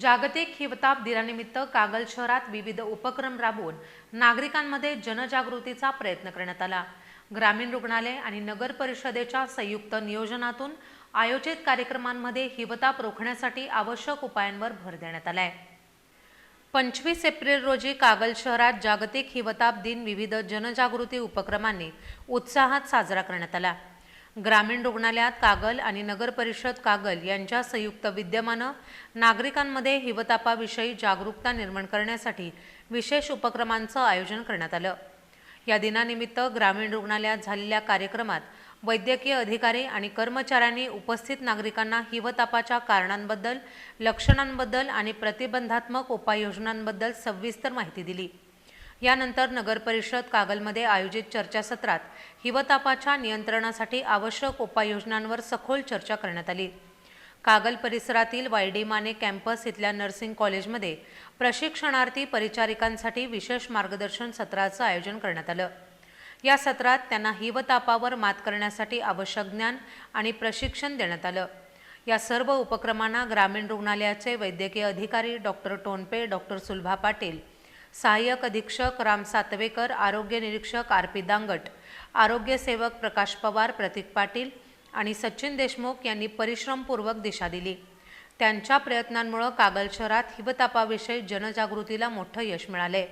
जागतिक हिवताप दिनानिमित्त कागल शहरात विविध उपक्रम राबवून नागरिकांमध्ये जनजागृतीचा प्रयत्न करण्यात आला. ग्रामीण रुग्णालय आणि नगर परिषदेच्या संयुक्त नियोजनातून आयोजित कार्यक्रमांमध्ये हिवताप रोखण्यासाठी आवश्यक उपायांवर भर देण्यात आलाय. पंचवीस एप्रिल रोजी कागल शहरात जागतिक हिवताप दिन विविध जनजागृती उपक्रमांनी उत्साहात साजरा करण्यात आला. ग्रामीण रुग्णालयात कागल आणि नगर परिषद कागल यांच्या संयुक्त विद्यमानं नागरिकांमध्ये हिवतापाविषयी जागरूकता निर्माण करण्यासाठी विशेष उपक्रमांचं आयोजन करण्यात आलं. या दिनानिमित्त ग्रामीण रुग्णालयात झालेल्या कार्यक्रमात वैद्यकीय अधिकारी आणि कर्मचाऱ्यांनी उपस्थित नागरिकांना हिवतापाच्या कारणांबद्दल लक्षणांबद्दल आणि प्रतिबंधात्मक उपाययोजनांबद्दल सविस्तर माहिती दिली. यानंतर नगरपरिषद कागलमध्ये आयोजित चर्चासत्रात हिवतापाच्या नियंत्रणासाठी आवश्यक उपाययोजनांवर सखोल चर्चा करण्यात आली. कागल परिसरातील वायडी माने कॅम्पस इथल्या नर्सिंग कॉलेजमध्ये प्रशिक्षणार्थी परिचारिकांसाठी विशेष मार्गदर्शन सत्राचं आयोजन करण्यात आलं. या सत्रात त्यांना हिवतापावर मात करण्यासाठी आवश्यक ज्ञान आणि प्रशिक्षण देण्यात आलं. या सर्व उपक्रमांना ग्रामीण रुग्णालयाचे वैद्यकीय अधिकारी डॉक्टर टोनपे डॉक्टर सुलभा पाटील सहाय्यक अधीक्षक राम सातवेकर आरोग्य निरीक्षक आर पी दांगट आरोग्य सेवक प्रकाश पवार प्रतीक पाटील आणि सचिन देशमुख यांनी परिश्रमपूर्वक दिशा दिली. त्यांच्या प्रयत्नांमुळे कागल शहरात हिवतापाविषयी जनजागृतीला मोठं यश मिळाले